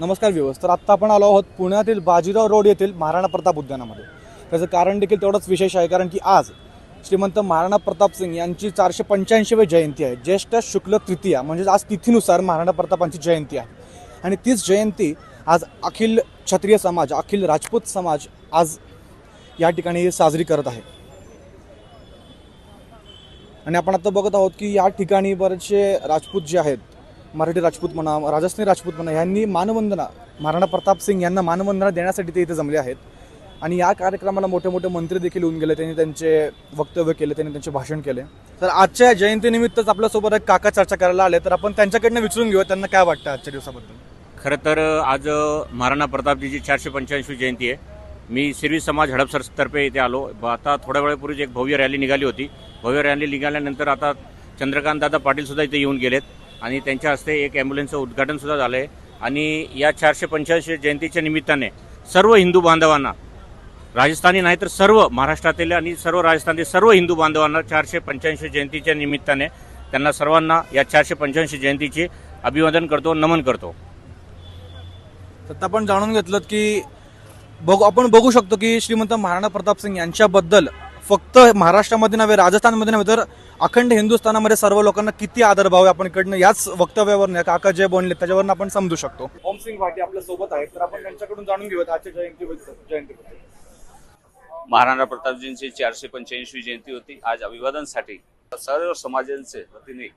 नमस्कार विवस तर आत्ता आपण आलो आहोत पुण्यातील बाजीराव रोड येथील महाराणा प्रताप उद्यानामध्ये. त्याचं कारण देखील तेवढंच विशेष आहे कारण की आज श्रीमंत महाराणा प्रताप सिंग यांची चारशे पंच्याऐंशीवी जयंती आहे. ज्येष्ठ शुक्ल तृतीया म्हणजे आज तिथीनुसार महाराणा प्रतापांची जयंती आहे. आणि तीच जयंती आज अखिल क्षत्रिय समाज अखिल राजपूत समाज आज या ठिकाणी साजरी करत आहे. आणि आपण आता बघत आहोत की या ठिकाणी बरेचसे राजपूत जे आहेत मराठी राजपूत म्हणा राजस्थानी राजपूत म्हणा यांनी मानवंदना महाराणा प्रताप सिंग यांना मानवंदना देण्यासाठी ते इथे जमले आहेत. आणि या कार्यक्रमाला मोठे मोठे मंत्री देखील येऊन गेले त्यांनी त्यांचे वक्तव्य केले त्यांनी त्यांचे भाषण केले. तर आजच्या जयंतीनिमित्तच आपल्यासोबत एक काका चर्चा करायला आले तर आपण त्यांच्याकडनं विचारून घेऊ त्यांना काय वाटतं आजच्या दिवसाबद्दल? खरं तर आज महाराणा प्रतापजीची चारशे पंच्याऐंशी जयंती आहे. मी सिरवी समाज हडपसरतर्फे इथे आलो. आता थोड्या वेळापूर्वीच एक भव्य रॅली निघाली होती. भव्य रॅली निघाल्यानंतर आता चंद्रकांत दादा पाटील सुद्धा इथे येऊन गेलेत. आणि त्यांच्या हस्ते एक ॲम्ब्युलन्सचं उद्घाटनसुद्धा झालं आहे आणि या चारशे पंच्याऐंशी जयंतीच्या निमित्ताने सर्व हिंदू बांधवांना राजस्थानी नाही तर सर्व महाराष्ट्रातील आणि सर्व राजस्थानातील सर्व हिंदू बांधवांना चारशे पंच्याऐंशी जयंतीच्या निमित्ताने त्यांना सर्वांना या चारशे पंच्याऐंशी जयंतीचे अभिवादन करतो नमन करतो. तर आपण जाणून घेतलं की बघू आपण बघू शकतो की श्रीमंत महाराणा प्रताप सिंग यांच्याबद्दल फक्त महाराष्ट्रामध्ये नव्हे राजस्थानमध्ये नव्हे तर अखंड हिंदुस्थानामध्ये सर्व लोकांना किती आदरभाव आहे आपण इकडनं याच वक्तव्यावरून काका जे बोलले त्याच्यावरून आपण समजू शकतो. ओम सिंग भाटी आपल्यासोबत आहेत तर आपण त्यांच्याकडून जाणून घेऊयात आजच्या जयंती जयंती महाराणा प्रतापजींची चारशे पंच्याऐंशी जयंती होती. आज अभिवादनसाठी सर्व समाजांचे वतीने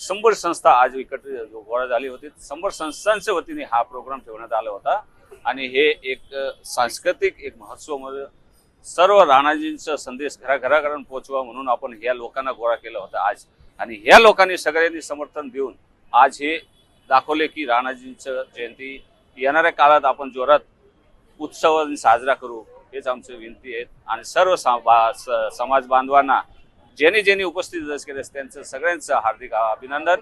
शंभर संस्था आज एकत्र गोळा झाली होती. शंभर संस्थांच्या वतीने हा प्रोग्राम ठेवण्यात आला होता. आणि हे एक सांस्कृतिक एक महोत्सवमध्ये सर्व राणाजींचा संदेश घराघराकडून पोहोचवा म्हणून आपण ह्या लोकांना गोळा केला होता आज. आणि ह्या लोकांनी सगळ्यांनी समर्थन देऊन आज हे दाखवले की राणाजींचं जयंती येणाऱ्या काळात आपण जोरात उत्सव साजरा करू हेच आमची विनंती आहे. आणि सर्व बा- समाज बांधवांना ज्यांनी ज्यांनी उपस्थित केले त्यांचं सगळ्यांचं हार्दिक अभिनंदन.